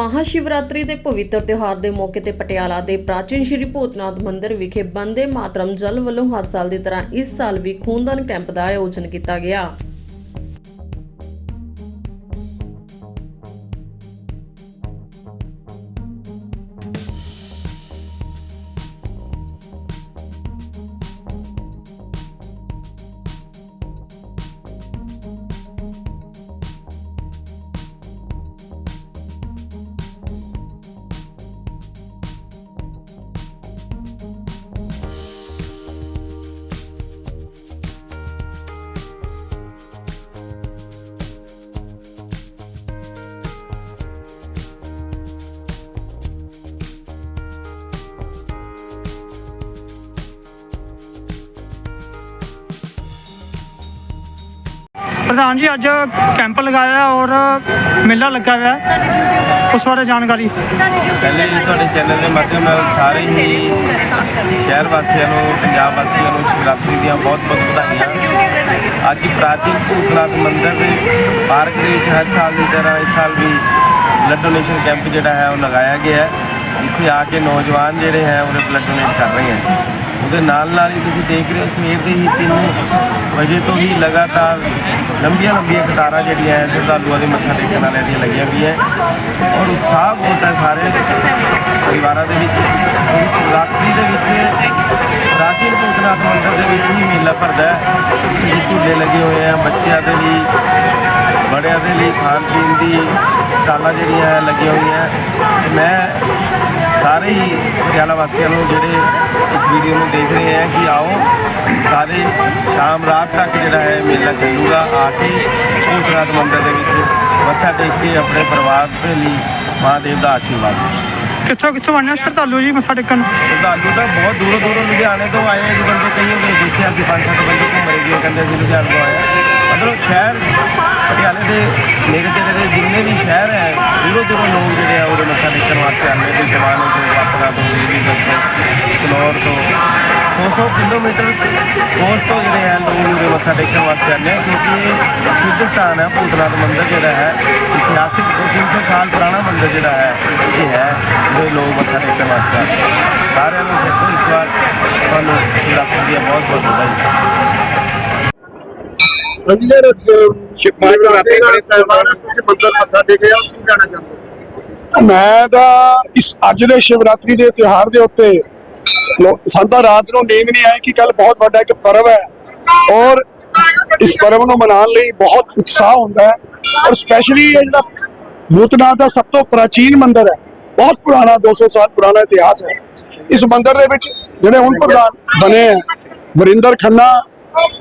ਮਹਾਸ਼ਿਵਰਾਤਰੀ ਦੇ ਪਵਿੱਤਰ ਤਿਉਹਾਰ ਦੇ ਮੌਕੇ ਤੇ ਪਟਿਆਲਾ ਦੇ ਪ੍ਰਾਚੀਨ ਸ਼੍ਰੀ ਭੂਤਨਾਥ ਮੰਦਿਰ ਵਿਖੇ ਬੰਦੇ ਮਾਤਰਮ ਜਲ ਵੱਲੋਂ ਹਰ ਸਾਲ ਦੀ ਤਰ੍ਹਾਂ ਇਸ ਸਾਲ ਵੀ ਖੂਨਦਾਨ ਕੈਂਪ ਦਾ ਆਯੋਜਨ ਕੀਤਾ ਗਿਆ। ਪ੍ਰਧਾਨ ਜੀ, ਅੱਜ ਕੈਂਪ ਲਗਾਇਆ ਔਰ ਮੇਲਾ ਲੱਗਾ ਹੋਇਆ ਹੈ। ਉਸ ਬਾਰੇ ਜਾਣਕਾਰੀ। ਪਹਿਲੇ ਜੀ ਤੁਹਾਡੇ ਚੈਨਲ ਦੇ ਮਾਧਿਅਮ ਨਾਲ ਸਾਰੇ ਹੀ ਸ਼ਹਿਰ ਵਾਸੀਆਂ ਨੂੰ, ਪੰਜਾਬ ਵਾਸੀਆਂ ਨੂੰ ਸ਼ਿਵਰਾਤਰੀ ਦੀਆਂ ਬਹੁਤ ਬਹੁਤ ਵਧਾਈਆਂ। ਅੱਜ ਪ੍ਰਾਚੀਨ ਭੂਤਨਾਥ ਮੰਦਿਰ ਦੇ ਪਾਰਕ ਦੇ ਵਿੱਚ ਹਰ ਸਾਲ ਦੀ ਤਰ੍ਹਾਂ ਇਸ ਸਾਲ ਵੀ ਬਲੱਡ ਡੋਨੇਸ਼ਨ ਕੈਂਪ ਜਿਹੜਾ ਹੈ ਉਹ ਲਗਾਇਆ ਗਿਆ ਹੈ। ਇੱਥੇ ਆ ਕੇ ਨੌਜਵਾਨ ਜਿਹੜੇ ਹੈ ਉਹਨੇ ਬਲੱਡ ਡੋਨੇਟ ਕਰ ਰਹੇ ਹੈ। ਉਹਦੇ ਨਾਲ ਨਾਲ ਹੀ ਤੁਸੀਂ ਦੇਖ ਰਹੇ ਹੋ, ਸਵੇਰ ਦੇ ਹੀ 3 ਵਜੇ ਤੋਂ ਹੀ ਲਗਾਤਾਰ ਲੰਬੀਆਂ ਲੰਬੀਆਂ ਕਤਾਰਾਂ ਜਿਹੜੀਆਂ ਹੈ ਸ਼ਰਧਾਲੂਆਂ ਦੇ ਮੱਥਾ ਟੇਕਣ ਵਾਲਿਆਂ ਦੀਆਂ ਲੱਗੀਆਂ ਹੋਈਆਂ ਔਰ ਉਤਸ਼ਾਹ ਬਹੁਤ ਹੈ ਸਾਰੇ ਪਰਿਵਾਰਾਂ ਦੇ ਵਿੱਚ ਸ਼ਿਵਰਾਤਰੀ ਦੇ ਵਿੱਚ, ਪ੍ਰਾਚੀਨ ਭੂਤਨਾਥ ਮੰਦਿਰ ਦੇ ਵਿੱਚ ਹੀ ਮੇਲਾ ਭਰਦਾ ਹੈ ਝੂਲੇ ਲੱਗੇ ਹੋਏ ਆ ਬੱਚਿਆਂ ਦੇ ਲਈ, ਬੜਿਆਂ ਦੇ ਲਈ, ਖਾਣ ਪੀਣ ਦੀ ਸਟਾਲਾਂ ਜਿਹੜੀਆਂ ਹੈ ਲੱਗੀਆਂ ਹੋਈਆਂ ਮੈਂ ਸਾਰੇ ਹੀ ਪਟਿਆਲਾ ਵਾਸੀਆਂ ਨੂੰ ਜਿਹੜੇ ਇਸ ਵੀਡੀਓ ਨੂੰ ਦੇਖ ਰਹੇ ਹੈ ਕਿ ਆਓ ਸਾਰੇ ਸ਼ਾਮ ਰਾਤ ਤੱਕ ਜਿਹੜਾ ਹੈ ਮੇਲਾ ਚੱਲੂਗਾ ਆ ਕੇ ਭੂਤਨਾਥ ਮੰਦਿਰ ਦੇ ਵਿੱਚ ਮੱਥਾ ਟੇਕ ਕੇ ਆਪਣੇ ਪਰਿਵਾਰ ਦੇ ਲਈ ਮਹਾਦੇਵ ਦਾ ਆਸ਼ੀਰਵਾਦ। ਲਓ। ਕਿੱਥੋਂ ਕਿੱਥੋਂ ਹੋ? ਸ਼ਰਧਾਲੂ ਜੀ ਮੱਥਾ ਟੇਕਣ। ਸ਼ਰਧਾਲੂ ਤਾਂ ਬਹੁਤ ਦੂਰੋਂ ਦੂਰੋਂ ਲੁਧਿਆਣੇ ਤੋਂ ਆਏ ਆ ਜੀ ਬੰਦੇ ਕਈ ਹੁੰਦੇ ਦੇਖਿਆ ਸੀ ਪੰਜ ਸੱਤ ਬੰਦੇ ਘੁੰਮੇ ਜੀ ਉਹ ਕਹਿੰਦੇ ਅਸੀਂ ਲੁਧਿਆਣੇ ਤੋਂ ਆਏ ਆ। ਮਤਲਬ ਸ਼ਹਿਰ ਪਟਿਆਲੇ ਦੇ ਨੇੜੇ ਤੇੜੇ ਦੇ ਜਿੰਨੇ ਵੀ ਸ਼ਹਿਰ ਹੈ, ਦੂਰੋਂ ਦੂਰੋਂ ਲੋਕ ਜਿਹੜੇ ਆ ਉਹਦੇ ਮੱਥਾ ਟੇਕਣ ਵਾਸਤੇ ਆਉਂਦੇ ਤੇ ਸਮਾਨ ਤੋਂ ਵਾਪਰਾ ਤੋਂ ਵੀ ਤੋਂ ਫਲੋਰ ਤੋਂ 100 ਕਿਲੋਮੀਟਰ ਕੋਸ ਤੋਂ ਜਿਹੜੇ ਹੈ ਲੋਕ ਉਹਦੇ ਮੱਥਾ ਟੇਕਣ ਵਾਸਤੇ ਆਉਂਦੇ ਆ, ਕਿਉਂਕਿ ਇਹ ਸਿੱਧ ਸਥਾਨ ਹੈ ਭੂਤਨਾਥ ਮੰਦਿਰ ਜਿਹੜਾ ਹੈ, ਇਤਿਹਾਸਿਕ 200 ਸਾਲ ਪੁਰਾਣਾ ਮੰਦਿਰ ਜਿਹੜਾ ਹੈ, ਇਹ ਹੈ, ਜੋ ਲੋਕ ਮੱਥਾ ਟੇਕਣ ਵਾਸਤੇ ਆਉਂਦੇ ਆ। ਸਾਰਿਆਂ ਨੂੰ ਫਿਰ ਤੋਂ ਇੱਕ ਵਾਰ ਤੁਹਾਨੂੰ ਸ਼ਿਵਰਾਤਰੀ ਦੀਆਂ ਬਹੁਤ ਬਹੁਤ ਵਧਾਈ ਹਾਂਜੀ ਸਰ ਸ਼ਿਵਰਾਤਰੀ ਦਾ ਤਿਉਹਾਰ ਹੈ, ਤੁਸੀਂ ਮੰਦਰ ਮੱਥਾ ਟੇਕਿਆ ਕੀ ਕਹਿਣਾ ਚਾਹੁੰਦੇ ਮੈਂ ਤਾਂ ਇਸ ਅੱਜ ਦੇ ਸ਼ਿਵਰਾਤਰੀ ਦੇ ਤਿਉਹਾਰ ਦੇ ਉੱਤੇ ਲੋ- ਸਾਨੂੰ ਤਾਂ ਰਾਤ ਨੂੰ ਨੀਂਦ ਨਹੀਂ ਆਈ ਕਿ ਕੱਲ ਬਹੁਤ ਵੱਡਾ ਇੱਕ ਪਰਵ ਹੈ। ਔਰ ਇਸ ਪਰਵ ਨੂੰ ਮਨਾਉਣ ਲਈ ਬਹੁਤ ਉਤਸ਼ਾਹ ਹੁੰਦਾ ਹੈ। ਔਰ ਸਪੈਸ਼ਲੀ ਇਹ ਜਿਹੜਾ ਭੂਤਨਾਥ ਦਾ ਸਭ ਤੋਂ ਪ੍ਰਾਚੀਨ ਮੰਦਿਰ ਹੈ ਬਹੁਤ ਪੁਰਾਣਾ 200 ਸਾਲ ਪੁਰਾਣਾ ਇਤਿਹਾਸ ਹੈ। ਇਸ ਮੰਦਿਰ ਦੇ ਵਿੱਚ ਜਿਹੜੇ ਹੁਣ ਪ੍ਰਧਾਨ ਬਣੇ ਹੈ ਵਰਿੰਦਰ ਖੰਨਾ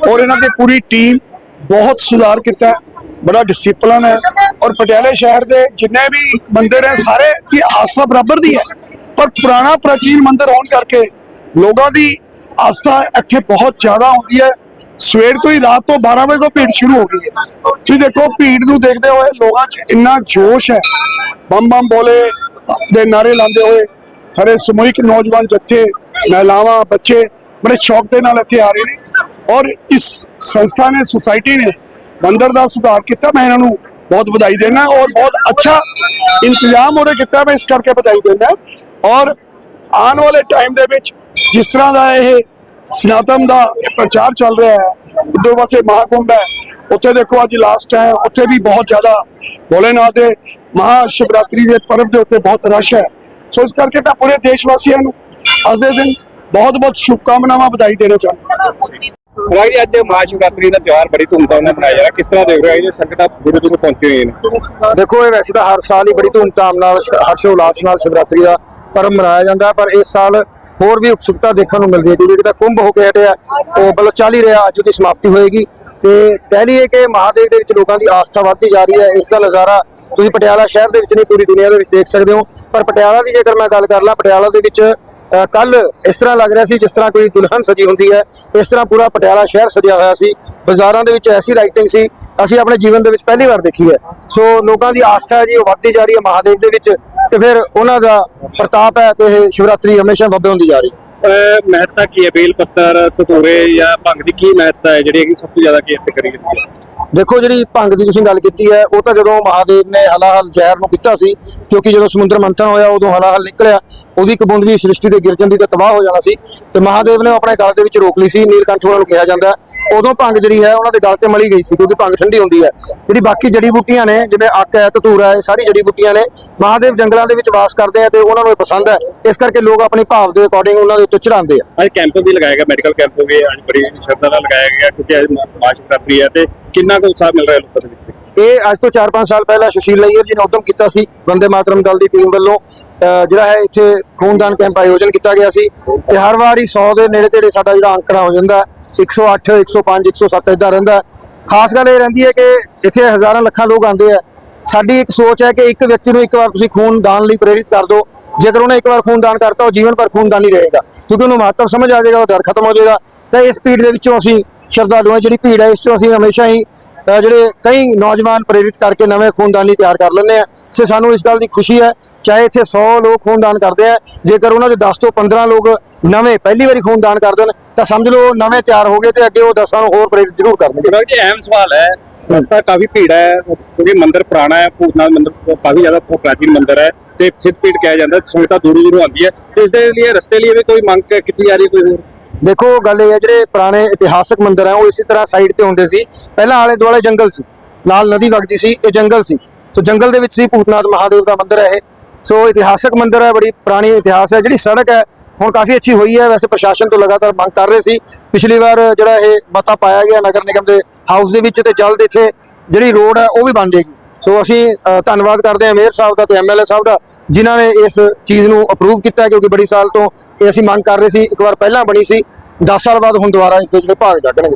ਔਰ ਇਹਨਾਂ ਦੀ ਪੂਰੀ ਟੀਮ ਬਹੁਤ ਸੁਧਾਰ ਕੀਤਾ ਬੜਾ ਡਿਸਪਲਨ ਹੈ ਔਰ ਪਟਿਆਲੇ ਸ਼ਹਿਰ ਦੇ ਜਿੰਨੇ ਵੀ ਮੰਦਿਰ ਹੈ, ਸਾਰੇ ਦੀ ਆਸਥਾ ਬਰਾਬਰ ਦੀ ਹੈ। ਪਰ ਪੁਰਾਣਾ ਪ੍ਰਾਚੀਨ ਮੰਦਿਰ ਹੋਣ ਕਰਕੇ ਲੋਕਾਂ ਦੀ ਆਸਥਾ ਇੱਥੇ ਬਹੁਤ ਜ਼ਿਆਦਾ ਹੁੰਦੀ ਹੈ। ਸਵੇਰ ਤੋਂ ਹੀ ਰਾਤ ਤੋਂ 12 ਵਜੇ ਤੋਂ ਭੀੜ ਸ਼ੁਰੂ ਹੋ ਗਈ ਹੈ। ਤੁਸੀਂ ਦੇਖੋ, ਭੀੜ ਨੂੰ ਦੇਖਦੇ ਹੋਏ ਲੋਕਾਂ 'ਚ ਇੰਨਾ ਜੋਸ਼ ਹੈ। ਬੰਮ ਬੰਮ ਬੋਲੇ, ਦੇ ਨਾਰੇ ਲਾਉਂਦੇ ਹੋਏ ਸਾਰੇ ਸਮੂਹਿਕ ਨੌਜਵਾਨ ਜੱਥੇ, ਮਹਿਲਾਵਾਂ, ਬੱਚੇ ਬੜੇ ਸ਼ੌਕ ਦੇ ਨਾਲ ਇੱਥੇ ਆ ਰਹੇ ਨੇ। ਔਰ ਇਸ ਸੰਸਥਾ ਨੇ, ਸੁਸਾਇਟੀ ਨੇ ਮੰਦਰ ਦਾ ਸੁਧਾਰ ਕੀਤਾ। ਮੈਂ ਇਹਨਾਂ ਨੂੰ ਬਹੁਤ ਵਧਾਈ ਦੇਣਾ ਔਰ ਬਹੁਤ ਅੱਛਾ ਇੰਤਜ਼ਾਮ ਉਹਨੇ ਕੀਤਾ। ਮੈਂ ਇਸ ਕਰਕੇ ਵਧਾਈ ਦੇਣਾ ਔਰ ਆਉਣ ਵਾਲੇ ਟਾਈਮ ਦੇ ਵਿੱਚ ਜਿਸ ਤਰ੍ਹਾਂ ਦਾ ਇਹ ਸਨਾਤਨ ਦਾ ਇਹ ਪ੍ਰਚਾਰ ਚੱਲ ਰਿਹਾ ਹੈ ਦੋ ਪਾਸੇ ਮਹਾਕੁੰਭ ਹੈ, ਉੱਥੇ ਦੇਖੋ ਅੱਜ ਲਾਸਟ ਹੈ, ਉੱਥੇ ਵੀ ਬਹੁਤ ਜ਼ਿਆਦਾ ਭੋਲੇਨਾਥ ਦੇ ਮਹਾ ਸ਼ਿਵਰਾਤਰੀ ਦੇ ਪਰਵ ਦੇ ਉੱਤੇ ਬਹੁਤ ਰਸ਼ ਹੈ। ਸੋ ਇਸ ਕਰਕੇ ਮੈਂ ਪੂਰੇ ਦੇਸ਼ ਵਾਸੀਆਂ ਨੂੰ ਅੱਜ ਦੇ ਦਿਨ ਬਹੁਤ ਬਹੁਤ ਸ਼ੁਭਕਾਮਨਾਵਾਂ ਵਧਾਈ ਦੇਣਾ ਚਾਹੁੰਦਾ। ਰਾਜ ਅੱਜ ਮਹਾਸ਼ਿਵਰਾਤਰੀ ਦਾ ਤਿਉਹਾਰ ਬੜੀ ਧੂਮਧਾਮ ਨਾਲ ਮਨਾਇਆ ਜਾ ਰਿਹਾ। ਕਿਸ ਤਰ੍ਹਾਂ ਦੇਖ ਰਹੇ ਹੋ? ਇਹ ਸੰਗਤਾਂ ਦੂਰੋਂ ਦੂਰੋਂ ਪਹੁੰਚੀ ਹੋਈਆਂ ਨੇ। ਦੇਖੋ, ਇਹ ਵੈਸੇ ਤਾਂ ਹਰ ਸਾਲ ਹੀ ਬੜੀ ਧੂਮਧਾਮ ਨਾਲ, ਸ਼- ਉਲਾਸ ਨਾਲ ਸ਼ਿਵਰਾਤਰੀ ਦਾ ਪਰਵ ਮਨਾਇਆ ਜਾਂਦਾ ਪਰ ਇਸ ਸਾਲ ਹੋਰ ਵੀ ਉਤਸੁਕਤਾ ਦੇਖਣ ਨੂੰ ਮਿਲਦੀ ਹੈ। ਕਿਉਂਕਿ ਜਿਹੜਾ ਕੁੰਭ ਹੋ ਕੇ ਹਟਿਆ, ਉਹ ਮਤਲਬ ਚੱਲ ਹੀ ਰਿਹਾ, ਅੱਜ ਉਹਦੀ ਸਮਾਪਤੀ ਹੋਏਗੀ। ਤੇ ਕਹਿ ਲਈਏ ਕਿ ਮਹਾਦੇਵ ਦੇ ਵਿੱਚ ਲੋਕਾਂ ਦੀ ਆਸਥਾ ਵੱਧਦੀ ਜਾ ਰਹੀ ਹੈ। ਇਸ ਦਾ ਨਜ਼ਾਰਾ ਤੁਸੀਂ ਪਟਿਆਲਾ ਸ਼ਹਿਰ ਦੇ ਵਿੱਚ ਨਹੀਂ, ਪੂਰੀ ਦੁਨੀਆ ਦੇ ਵਿੱਚ ਦੇਖ ਸਕਦੇ ਹੋ। ਪਰ ਪਟਿਆਲਾ ਦੀ ਜੇਕਰ ਮੈਂ ਗੱਲ ਕਰ ਲਾਂ, ਪਟਿਆਲਾ ਦੇ ਵਿੱਚ ਕੱਲ ਇਸ ਤਰ੍ਹਾਂ ਲੱਗ ਰਿਹਾ ਸੀ ਜਿਸ ਤਰ੍ਹਾਂ ਕੋਈ ਦੁਲਹਨ ਸਜੀ ਹੁੰਦੀ ਹੈ। ਇਸ ਤਰ੍ਹਾਂ ਪੂਰਾ ਪਟਿਆਲਾ ਸ਼ਹਿਰ ਸਜਿਆ ਹੋਇਆ ਸੀ, ਬਾਜ਼ਾਰਾਂ ਦੇ ਵਿੱਚ ਐਸੀ ਲਾਈਟਿੰਗ ਸੀ, ਅਸੀਂ ਆਪਣੇ ਜੀਵਨ ਦੇ ਵਿੱਚ ਪਹਿਲੀ ਵਾਰ ਦੇਖੀ ਹੈ। ਸੋ ਲੋਕਾਂ ਦੀ ਆਸਥਾ ਹੈ ਜੀ, ਉਹ ਵੱਧਦੀ ਜਾ ਰਹੀ ਹੈ ਮਹਾਦੇਵ ਦੇ ਵਿੱਚ ਤੇ ਫਿਰ ਉਹਨਾਂ ਦਾ ਪ੍ਰਤਾਪ ਹੈ ਤੇ ਇਹ ਸ਼ਿਵਰਾਤਰੀ ਹਮੇਸ਼ਾ ਬੱਬੇ ਹੁੰਦੀ ਜਾ ਰਹੀ ਹੈ। ਮਹੱਤਤਾ ਕੀ ਹੈ? ਬੇਲ, ਪੱਤਰ ਤਤੂਰੇ ਜਾਂ ਭੰਗ ਦੀ ਕੀ ਮਹੱਤਤਾ ਹੈ ਜਿਹੜੀ ਸਭ ਤੋਂ ਜ਼ਿਆਦਾ ਕੀ ਇੱਥੇ ਕਰੀ ਜਾਂਦੀ ਹੈ? ਦੇਖੋ ਜਿਹੜੀ ਭੰਗ ਦੀ ਤੁਸੀਂ ਗੱਲ ਕੀਤੀ ਹੈ, ਉਹ ਤਾਂ ਜਦੋਂ ਮਹਾਦੇਵ ਨੇ ਹਲਾਹਲ ਜ਼ਹਿਰ ਨੂੰ ਪੀਤਾ ਸੀ, ਕਿਉਂਕਿ ਜਦੋਂ ਸਮੁੰਦਰ ਮੰਥਨ ਹੋਇਆ, ਉਦੋਂ ਹਲਾਹਲ ਨਿਕਲਿਆ, ਉਹਦੀ ਇੱਕ ਬੂੰਦ ਵੀ ਸ੍ਰਿਸ਼ਟੀ ਦੇ ਗਿਰ ਜਾਂਦੀ ਤਾਂ ਤਬਾਹ ਹੋ ਜਾਣਾ ਸੀ, ਤੇ ਮਹਾਦੇਵ ਨੇ ਆਪਣੇ ਗਲ ਦੇ ਵਿੱਚ ਰੋਕ ਲਈ ਸੀ, ਨੀਲਕੰਠ ਉਹਨਾਂ ਨੂੰ ਕਿਹਾ ਜਾਂਦਾ ਉਦੋਂ ਭੰਗ ਜਿਹੜੀ ਹੈ, ਉਹਨਾਂ ਦੇ ਗਲ ਤੇ ਮਲੀ ਗਈ ਸੀ, ਕਿਉਂਕਿ ਭੰਗ ਠੰਡੀ ਹੁੰਦੀ ਹੈ। ਜਿਹੜੀ ਬਾਕੀ ਜੜੀ ਬੂਟੀਆਂ ਨੇ, ਜਿਵੇਂ ਅੱਕ ਹੈ ਧਤੂਰਾ ਹੈ ਸਾਰੀ ਜੜੀ ਬੂਟੀਆਂ ਨੇ, ਮਹਾਦੇਵ ਜੰਗਲਾਂ ਦੇ ਵਿੱਚ ਵਾਸ ਕਰਦੇ ਆ ਤੇ ਉਹਨਾਂ ਨੂੰ ਇਹ ਪਸੰਦ ਹੈ। ਇਸ ਕਰਕੇ ਲੋਕ ਆਪਣੇ ਭਾਵ ਦੇ ਅਕੋਰਡਿੰਗ ਉਹਨਾਂ ਦੇ ਉੱਤੇ ਚੜਾਉਂਦੇ ਆ ਅੱਜ ਕੈਂਪ ਵੀ ਲਗਾਇਆ ਗਿਆ ਮੈਡੀਕਲ ਕੈਂਪ ਵੀ ਅੱਜ ਬੜੀ ਸ਼ਰਧਾ ਨਾਲ ਲਗਾਇਆ ਗਿਆ ਕਿਉਂਕਿ ਅੱਜ ਮਹਾਸ਼ਿਵਰਾਤਰੀ ਹੈ ਤੇ ਕਿੰਨਾ ਕੁ ਉਤਸ਼ਾਹ ਮਿਲ ਰਿਹਾ ਲੋਕਾਂ ਦੇ ਵਿੱਚ ਇਹ ਅੱਜ ਤੋਂ 4-5 ਸਾਲ ਪਹਿਲਾਂ ਸੁਸ਼ੀਲ ਨਈਅਰ ਜੀ ਨੇ ਉਦਮ ਕੀਤਾ ਸੀ ਵੰਦੇ ਮਾਤਰਮ ਦਲ ਦੀ ਟੀਮ ਵੱਲੋਂ ਜਿਹੜਾ ਹੈ ਇੱਥੇ ਖੂਨਦਾਨ ਕੈਂਪ ਆਯੋਜਨ ਕੀਤਾ ਗਿਆ ਸੀ ਤੇ ਹਰ ਵਾਰੀ 100 ਦੇ ਨੇੜੇ ਤੇੜੇ ਸਾਡਾ ਜਿਹੜਾ ਅੰਕੜਾ ਹੋ ਜਾਂਦਾ ਹੈ। 108 105 107 ਇਦਾਂ ਰਹਿੰਦਾ। ਖਾਸ ਗੱਲ ਇਹ ਰਹਿੰਦੀ ਹੈ ਕਿ ਇੱਥੇ ਹਜ਼ਾਰਾਂ ਲੱਖਾਂ ਲੋਕ ਆਉਂਦੇ ਆ ਸਾਡੀ ਇੱਕ ਸੋਚ ਹੈ ਕਿ ਇੱਕ ਵਿਅਕਤੀ ਨੂੰ ਇੱਕ ਵਾਰ ਤੁਸੀਂ ਖੂਨ ਦਾਨ ਲਈ ਪ੍ਰੇਰਿਤ ਕਰ ਦਿਓ। ਜੇਕਰ ਉਹਨੇ ਇੱਕ ਵਾਰ ਖੂਨ ਦਾਨ ਕਰਤਾ, ਉਹ ਜੀਵਨ ਭਰ ਖੂਨਦਾਨੀ ਰਹੇਗਾ। ਕਿਉਂਕਿ ਉਹਨੂੰ ਮਹੱਤਵ ਸਮਝ ਆ ਜਾਏਗਾ, ਉਹ ਡਰ ਖਤਮ ਹੋ ਜਾਏਗਾ। ਤਾਂ ਇਸ ਭੀੜ ਦੇ ਵਿੱਚੋਂ ਅਸੀਂ ਸ਼ਰਧਾਲੂਆਂ ਜਿਹੜੀ ਭੀੜ ਹੈ, ਇਸ ਚੋਂ ਅਸੀਂ ਹਮੇਸ਼ਾ ਹੀ ਜਿਹੜੇ ਕਈ ਨੌਜਵਾਨ ਪ੍ਰੇਰਿਤ ਕਰਕੇ ਨਵੇਂ ਖੂਨਦਾਨੀ ਤਿਆਰ ਕਰ ਲੈਂਦੇ ਆ ਸੇ ਸਾਨੂੰ ਇਸ ਗੱਲ ਦੀ ਖੁਸ਼ੀ ਹੈ, ਚਾਹੇ ਇੱਥੇ 100 ਲੋਕ ਖੂਨਦਾਨ ਕਰਦੇ ਆ, ਜੇਕਰ ਉਹਨਾਂ ਦੇ 10 ਤੋਂ 15 ਲੋਕ ਨਵੇਂ, ਪਹਿਲੀ ਵਾਰੀ ਖੂਨਦਾਨ ਕਰਦੇ ਦੇਣ, ਤਾਂ ਸਮਝ ਲਓ ਨਵੇਂ ਤਿਆਰ ਹੋ ਗਏ ਤੇ ਅੱਗੇ ਉਹ 10 ਨੂੰ ਹੋਰ ਪ੍ਰੇਰਿਤ ਜ਼ਰੂਰ ਕਰਨਗੇ। ਜਿਹੜਾ ਕਿ ਅਹਿਮ ਸਵਾਲ ਹੈ। ਰਸਤਾ ਕਾਫੀ ਭੀੜ ਹੈ, ਕਿਉਂਕਿ ਮੰਦਿਰ ਪੁਰਾਣਾ ਹੈ ਭੂਤਨਾਥ ਮੰਦਿਰ ਕਾਫੀ ਜ਼ਿਆਦਾ ਪ੍ਰਾਚੀਨ ਮੰਦਿਰ ਹੈ ਤੇ ਸਿੱਧ ਭੀੜ ਕਿਹਾ ਜਾਂਦਾ ਸੰਗਤਾਂ ਦੂਰੋਂ ਦੂਰੋਂ ਆਉਂਦੀ ਹੈ। ਤੇ ਇਸ ਦੇ ਲਈ, ਰਸਤੇ ਲਈ ਵੀ ਕੋਈ ਮੰਗ ਕੀਤੀ ਜਾ ਰਹੀ ਕੋਈ ਹੋਰ? ਦੇਖੋ, ਗੱਲ ਇਹ ਹੈ, ਜਿਹੜੇ ਪੁਰਾਣੇ ਇਤਿਹਾਸਕ ਮੰਦਿਰ ਹੈ, ਉਹ ਇਸੇ ਤਰ੍ਹਾਂ ਸਾਈਡ ਤੇ ਹੁੰਦੇ ਸੀ। ਪਹਿਲਾਂ ਆਲੇ ਦੁਆਲੇ ਜੰਗਲ ਸੀ। ਨਾਲ ਨਦੀ ਵਗਦੀ ਸੀ, ਇਹ ਜੰਗਲ ਸੀ। ਸੋ ਜੰਗਲ ਦੇ ਵਿੱਚ ਸੀ, ਭੂਤਨਾਥ ਮਹਾਦੇਵ ਦਾ ਮੰਦਿਰ ਹੈ ਇਹ। ਸੋ ਇਤਿਹਾਸਕ ਮੰਦਿਰ ਹੈ, ਬੜੀ ਪੁਰਾਣੀ ਇਤਿਹਾਸ ਹੈ, ਜਿਹੜੀ ਸੜਕ ਹੈ, ਹੁਣ ਕਾਫੀ ਅੱਛੀ ਹੋਈ ਹੈ। ਵੈਸੇ ਪ੍ਰਸ਼ਾਸਨ ਤੋਂ ਲਗਾਤਾਰ ਮੰਗ ਕਰ ਰਹੇ ਸੀ। ਪਿਛਲੀ ਵਾਰ ਜਿਹੜਾ ਇਹ ਮਤਾ ਪਾਇਆ ਗਿਆ ਨਗਰ ਨਿਗਮ ਦੇ ਹਾਊਸ ਦੇ ਵਿੱਚ ਤੇ ਜਲਦ ਇੱਥੇ ਜਿਹੜੀ ਰੋਡ ਹੈ, ਉਹ ਵੀ ਬਣ ਜਾਏਗੀ। ਸੋ ਅਸੀਂ ਧੰਨਵਾਦ ਕਰਦੇ ਹਾਂ ਮੇਅਰ ਸਾਹਿਬ ਦਾ ਤੇ ਐਮਐਲਏ ਸਾਹਿਬ ਦਾ, ਜਿਨ੍ਹਾਂ ਨੇ ਇਸ ਚੀਜ਼ ਨੂੰ ਅਪਰੂਵ ਕੀਤਾ ਕਿਉਂਕਿ ਬੜੀ ਸਾਲ ਤੋਂ ਇਹ ਅਸੀਂ ਮੰਗ ਕਰ ਰਹੇ ਸੀ, ਇੱਕ ਵਾਰ ਪਹਿਲਾਂ ਬਣੀ ਸੀ। 10 ਸਾਲ ਬਾਅਦ ਹੁਣ ਦੁਬਾਰਾ ਇਸ ਦੇ ਜਿਹੜੇ ਭਾਗ ਜਾਗਣਗੇ।